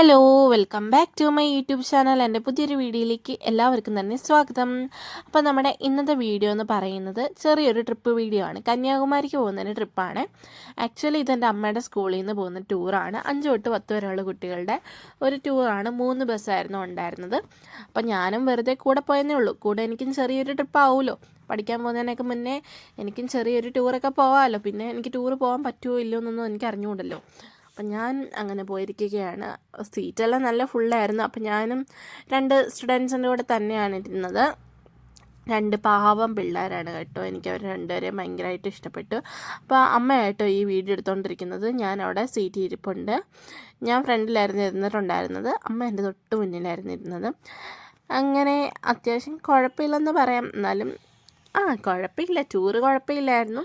Hello welcome back to my YouTube channel എന്റെ പുതിയൊരു വീഡിയോയിലേക്ക് എല്ലാവർക്കും തന്നെ സ്വാഗതം. അപ്പോൾ നമ്മുടെ ഇന്നത്തെ വീഡിയോ എന്ന് പറയുന്നത് ചെറിയൊരു ട്രിപ്പ് വീഡിയോ ആണ്. കന്യാകുമാരിക്ക് പോകുന്നതിന് ട്രിപ്പാണ് ആക്ച്വലി ഇതെന്റെ അമ്മയുടെ സ്കൂളിൽ നിന്ന് പോകുന്ന ടൂറാണ് അഞ്ച് തൊട്ട് പത്ത് വരെയുള്ള കുട്ടികളുടെ ഒരു ടൂറാണ് മൂന്ന് ബസ്സായിരുന്നു ഉണ്ടായിരുന്നത്. അപ്പോൾ ഞാനും വെറുതെ കൂടെ പോയെന്നേ ഉള്ളൂ. കൂടെ എനിക്കും ചെറിയൊരു ട്രിപ്പ് ആവുമല്ലോ. പഠിക്കാൻ പോകുന്നതിനൊക്കെ മുന്നേ എനിക്കും ചെറിയൊരു ടൂറൊക്കെ പോകാമല്ലോ പിന്നെ എനിക്ക് ടൂർ പോകാൻ പറ്റുമോ ഇല്ലയോ എന്നൊന്നും എനിക്ക് അറിഞ്ഞുകൂടല്ലോ. അപ്പം ഞാൻ അങ്ങനെ പോയിരിക്കുകയാണ്. സീറ്റെല്ലാം നല്ല ഫുള്ളായിരുന്നു. അപ്പം ഞാനും രണ്ട് സ്റ്റുഡൻസിന്റെ കൂടെ തന്നെയാണ് ഇരുന്നത്. രണ്ട് പാവം പിള്ളേരാണ് കേട്ടോ. എനിക്ക് അവർ രണ്ടുപേരെയും ഭയങ്കരമായിട്ട് ഇഷ്ടപ്പെട്ടു. അപ്പോൾ അമ്മയായിട്ടോ ഈ വീഡിയോ എടുത്തുകൊണ്ടിരിക്കുന്നത് ഞാൻ അവിടെ സീറ്റ് ഇരിപ്പുണ്ട് ഞാൻ ഫ്രണ്ടിലായിരുന്നു ഇരുന്നിട്ടുണ്ടായിരുന്നത്. അമ്മ എന്റെ തൊട്ട് മുന്നിലായിരുന്നു ഇരുന്നത്. അങ്ങനെ അത്യാവശ്യം കുഴപ്പമില്ലെന്ന് പറയാം. എന്നാലും ആ കുഴപ്പമില്ല ടൂറ് കുഴപ്പമില്ലായിരുന്നു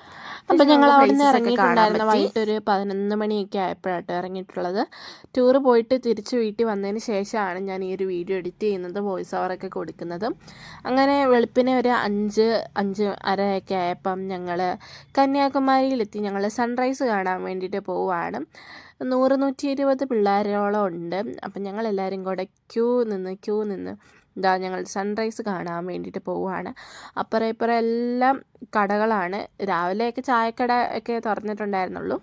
അപ്പോൾ ഞങ്ങൾ അവിടെ നിന്ന് ഇറങ്ങിയിട്ടുണ്ടായിരുന്നു വൈകിട്ട് ഒരു പതിനൊന്ന് മണിയൊക്കെ ആയപ്പോഴാട്ടോ ഇറങ്ങിയിട്ടുള്ളത്. ടൂറ് പോയിട്ട് തിരിച്ച് വീട്ടിൽ വന്നതിന് ശേഷമാണ് ഞാൻ ഈ ഒരു വീഡിയോ എഡിറ്റ് ചെയ്യുന്നത് വോയിസ് ഓവറൊക്കെ കൊടുക്കുന്നത്. അങ്ങനെ വെളുപ്പിനെ ഒരു അഞ്ച് അഞ്ച് അരയൊക്കെ ആയപ്പം ഞങ്ങൾ കന്യാകുമാരിയിലെത്തി. ഞങ്ങൾ സൺറൈസ് കാണാൻ വേണ്ടിയിട്ട് പോവുകയാണ്. നൂറ് നൂറ്റി ഇരുപത് പിള്ളേരോളം ഉണ്ട്. അപ്പം ഞങ്ങളെല്ലാവരും കൂടെ ക്യൂ നിന്ന് ക്യൂ നിന്ന് ഇതാ ഞങ്ങൾ സൺറൈസ് കാണാൻ വേണ്ടിയിട്ട് പോവുകയാണ്. അപ്പുറം ഇപ്പുറം എല്ലാം കടകളാണ്. രാവിലെയൊക്കെ ചായക്കട ഒക്കെ തുറന്നിട്ടുണ്ടായിരുന്നുള്ളൂ.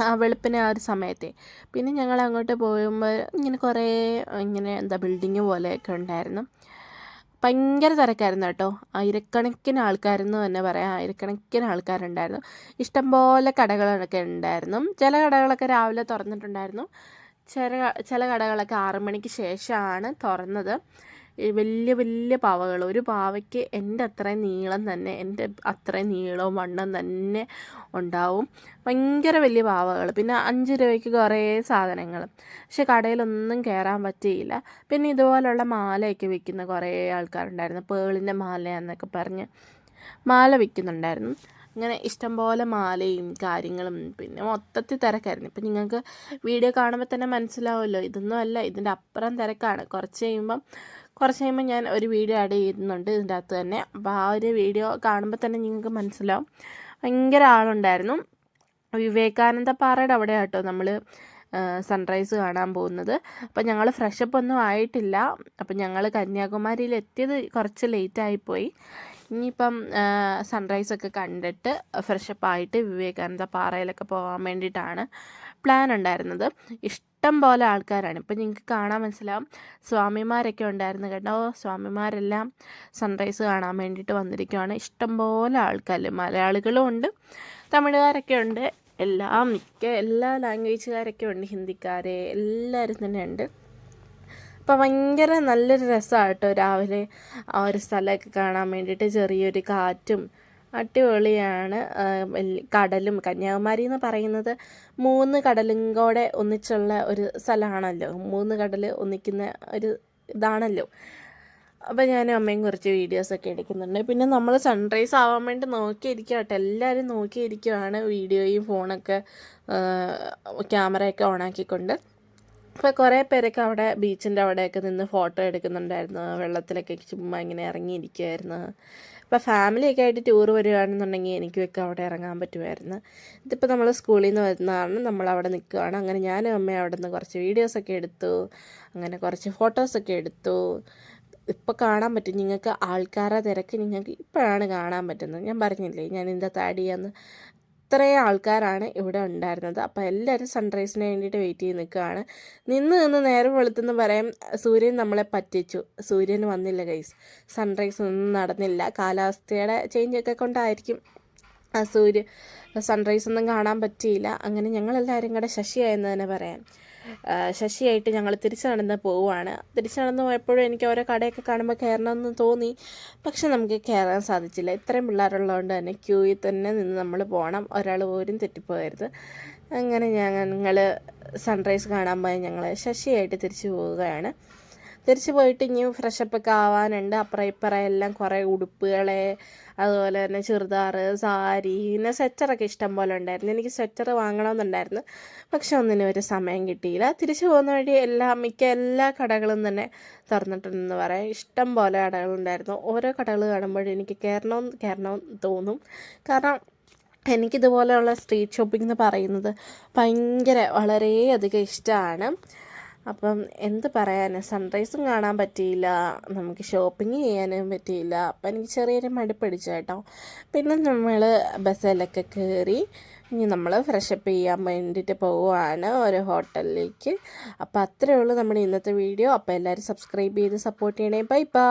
ആ വെളുപ്പിന് ആ ഒരു സമയത്തെ. പിന്നെ ഞങ്ങൾ അങ്ങോട്ട് പോകുമ്പോൾ ഇങ്ങനെ കുറേ ഇങ്ങനെ എന്താ ബിൽഡിങ് പോലെയൊക്കെ ഉണ്ടായിരുന്നു. ഭയങ്കര തിരക്കായിരുന്നു കേട്ടോ. ആയിരക്കണക്കിന് ആൾക്കാരെന്ന് തന്നെ പറയാം. ആയിരക്കണക്കിന് ആൾക്കാരുണ്ടായിരുന്നു. ഇഷ്ടംപോലെ കടകളൊക്കെ ഉണ്ടായിരുന്നു. ചില കടകളൊക്കെ രാവിലെ തുറന്നിട്ടുണ്ടായിരുന്നു. ചില ചില കടകളൊക്കെ ആറുമണിക്ക് ശേഷമാണ് തുറന്നത്. വലിയ വലിയ പാവകൾ ഒരു പാവയ്ക്ക് എന്റെ അത്രയും നീളം തന്നെ എന്റെ അത്രയും നീളവും വണ്ണം തന്നെ ഉണ്ടാവും. ഭയങ്കര വലിയ പാവകൾ പിന്നെ അഞ്ച് രൂപയ്ക്ക് കുറേ സാധനങ്ങൾ പക്ഷെ കടയിലൊന്നും കയറാൻ പറ്റിയില്ല. പിന്നെ ഇതുപോലുള്ള മാലയൊക്കെ വിൽക്കുന്ന കുറേ ആൾക്കാരുണ്ടായിരുന്നു. പേളിന്റെ മാല എന്നൊക്കെ പറഞ്ഞ് മാല വിൽക്കുന്നുണ്ടായിരുന്നു. അങ്ങനെ ഇഷ്ടംപോലെ മാലയും കാര്യങ്ങളും പിന്നെ മൊത്തത്തിൽ തിരക്കായിരുന്നു. ഇപ്പം നിങ്ങൾക്ക് വീഡിയോ കാണുമ്പോൾ തന്നെ മനസ്സിലാവുമല്ലോ ഇതൊന്നും അല്ല ഇതിന്റെ അപ്പുറം തിരക്കാണ്. കുറച്ച് കഴിയുമ്പം കുറച്ച് കഴിയുമ്പോൾ ഞാൻ ഒരു വീഡിയോ ആഡ് ചെയ്യുന്നുണ്ട് ഇതിന്റെ അകത്ത് തന്നെ. അപ്പോൾ ആ ഒരു വീഡിയോ കാണുമ്പോൾ തന്നെ നിങ്ങൾക്ക് മനസ്സിലാവും. ഭയങ്കര ആളുണ്ടായിരുന്നു. വിവേകാനന്ദ പാറയുടെ അവിടെ കേട്ടോ നമ്മൾ സൺറൈസ് കാണാൻ പോകുന്നത്. അപ്പം ഞങ്ങൾ ഫ്രഷപ്പ് ഒന്നും ആയിട്ടില്ല. അപ്പം ഞങ്ങൾ കന്യാകുമാരിയിൽ എത്തിയത് കുറച്ച് ലേറ്റ് ആയിപ്പോയി. ഇനിയിപ്പം സൺറൈസൊക്കെ കണ്ടിട്ട് ഫ്രഷപ്പ് ആയിട്ട് വിവേകാനന്ദ പാറയിലൊക്കെ പോകാൻ വേണ്ടിയിട്ടാണ് പ്ലാൻ ഉണ്ടായിരുന്നത്. ഇഷ്ടം പോലെ ആൾക്കാരാണ്. ഇപ്പം നിങ്ങൾക്ക് കാണാൻ മനസ്സിലാവും സ്വാമിമാരൊക്കെ ഉണ്ടായിരുന്നു കേട്ടോ. സ്വാമിമാരെല്ലാം സൺറൈസ് കാണാൻ വേണ്ടിയിട്ട് വന്നിരിക്കുകയാണ് ഇഷ്ടം പോലെ ആൾക്കാർ മലയാളികളും ഉണ്ട് തമിഴുകാരൊക്കെ ഉണ്ട് എല്ലാം മിക്ക എല്ലാ ലാംഗ്വേജുകാരൊക്കെ ഉണ്ട് ഹിന്ദിക്കാരെ എല്ലാവരും തന്നെ ഉണ്ട്. അപ്പോൾ ഭയങ്കര നല്ലൊരു രസമാണ് കേട്ടോ രാവിലെ ആ ഒരു സ്ഥലമൊക്കെ കാണാൻ വേണ്ടിയിട്ട് ചെറിയൊരു കാറ്റും അടിപൊളിയാണ്. കടലും കന്യാകുമാരി എന്ന് പറയുന്നത് മൂന്ന് കടലും കൂടെ ഒന്നിച്ചുള്ള ഒരു സ്ഥലമാണല്ലോ. മൂന്ന് കടൽ ഒന്നിക്കുന്ന ഒരു ഇതാണല്ലോ. അപ്പോൾ ഞാൻ അമ്മയും കുറച്ച് വീഡിയോസൊക്കെ എടുക്കുന്നുണ്ട്. പിന്നെ നമ്മൾ സൺറൈസ് ആവാൻ വേണ്ടി നോക്കിയിരിക്കുക കേട്ടോ എല്ലാവരും നോക്കിയിരിക്കുകയാണ് വീഡിയോയും ഫോണൊക്കെ ക്യാമറയൊക്കെ ഓണാക്കിക്കൊണ്ട്. അപ്പോൾ കുറേ പേരൊക്കെ അവിടെ ബീച്ചിന്റെ അവിടെയൊക്കെ നിന്ന് ഫോട്ടോ എടുക്കുന്നുണ്ടായിരുന്നു. വെള്ളത്തിലൊക്കെ ചുമ്മാ ഇങ്ങനെ ഇറങ്ങിയിരിക്കുമായിരുന്നു അപ്പോൾ ഫാമിലിയൊക്കെ ആയിട്ട് ടൂർ വരികയാണെന്നുണ്ടെങ്കിൽ എനിക്കൊക്കെ അവിടെ ഇറങ്ങാൻ പറ്റുമായിരുന്നു. ഇതിപ്പോൾ നമ്മൾ സ്കൂളിൽ നിന്ന് വരുന്നതാണ്. നമ്മൾ അവിടെ നിൽക്കുകയാണ് അങ്ങനെ ഞാനും അമ്മയും അവിടെ നിന്ന് കുറച്ച് വീഡിയോസൊക്കെ എടുത്തു. അങ്ങനെ കുറച്ച് ഫോട്ടോസൊക്കെ എടുത്തു. ഇപ്പോൾ കാണാൻ പറ്റും. നിങ്ങൾക്ക് ആൾക്കാരെ തിരക്ക് നിങ്ങൾക്ക് ഇപ്പോഴാണ് കാണാൻ പറ്റുന്നത്. ഞാൻ പറഞ്ഞില്ലേ ഞാൻ എന്താ ആഡ് ഇത്രയും ആൾക്കാരാണ് ഇവിടെ ഉണ്ടായിരുന്നത്. അപ്പോൾ എല്ലാവരും സൺറൈസിന് വേണ്ടിയിട്ട് വെയിറ്റ് ചെയ്ത് നിൽക്കുകയാണ്. നിന്ന് നിന്ന് നേരം വെളുത്തെന്ന് പറയാം സൂര്യൻ നമ്മളെ പറ്റിച്ചു. സൂര്യൻ വന്നില്ല ഗൈസ് സൺറൈസ് ഒന്നും നടന്നില്ല. കാലാവസ്ഥയുടെ ചേഞ്ചൊക്കെ കൊണ്ടായിരിക്കും ആ സൂര്യ സൺറൈസ് ഒന്നും കാണാൻ പറ്റിയില്ല. അങ്ങനെ ഞങ്ങളെല്ലാവരും കൂടെ ശശിയായെന്ന് തന്നെ പറയാം. ശശിയായിട്ട് ഞങ്ങൾ തിരിച്ചു നടന്ന് പോവുകയാണ് തിരിച്ചു നടന്ന് പോയപ്പോഴും എനിക്ക് ഓരോ കടയൊക്കെ കാണുമ്പോൾ കയറണമെന്ന് തോന്നി. പക്ഷെ നമുക്ക് കയറാൻ സാധിച്ചില്ല. ഇത്രയും പിള്ളേരുള്ളതുകൊണ്ട് തന്നെ ക്യൂയിൽ തന്നെ നിന്ന് നമ്മൾ പോകണം ഒരാൾ പോലും തെറ്റിപ്പോകരുത്. അങ്ങനെ ഞങ്ങൾ സൺറൈസ് കാണാൻ പോയി ഞങ്ങൾ ശശിയായിട്ട് തിരിച്ചു പോവുകയാണ്. തിരിച്ചു പോയിട്ട് ഇനി ഫ്രഷപ്പൊക്കെ ആവാനുണ്ട്. അപ്പുറം ഇപ്പുറം എല്ലാം കുറേ ഉടുപ്പുകളെ അതുപോലെ തന്നെ ചുരിദാർ സാരി പിന്നെ സ്വെറ്ററൊക്കെ ഇഷ്ടം പോലെ ഉണ്ടായിരുന്നു. എനിക്ക് സ്വെറ്റർ വാങ്ങണമെന്നുണ്ടായിരുന്നു. പക്ഷെ ഒന്നിനും ഒരു സമയം കിട്ടിയില്ല. തിരിച്ചു പോകുന്ന വഴി എല്ലാ മിക്ക എല്ലാ കടകളും തന്നെ തുറന്നിട്ടുണ്ടെന്ന് പറയാം. ഇഷ്ടം പോലെ കടകളുണ്ടായിരുന്നു. ഓരോ കടകൾ കാണുമ്പോഴും എനിക്ക് കയറണം കയറണം തോന്നും. കാരണം എനിക്കിതുപോലെയുള്ള സ്ട്രീറ്റ് ഷോപ്പിംഗ് എന്ന് പറയുന്നത് ഭയങ്കര വളരെയധികം ഇഷ്ടമാണ്. അപ്പം എന്ത് പറയാൻ സൺറൈസും കാണാൻ പറ്റിയില്ല. നമുക്ക് ഷോപ്പിംഗ് ചെയ്യാനും പറ്റിയില്ല. അപ്പം എനിക്ക് ചെറിയൊരു മടുപ്പടിച്ചു കേട്ടോ. പിന്നെ നമ്മൾ ബസ്സിലൊക്കെ കയറി ഇനി നമ്മൾ ഫ്രഷപ്പ് ചെയ്യാൻ വേണ്ടിയിട്ട് പോവുകയാണ് ഒരു ഹോട്ടലിലേക്ക്. അപ്പോൾ അത്രയേ ഉള്ളൂ നമ്മുടെ ഇന്നത്തെ വീഡിയോ അപ്പോൾ എല്ലാവരും സബ്സ്ക്രൈബ് ചെയ്ത് സപ്പോർട്ട് ചെയ്യണേ. Bye bye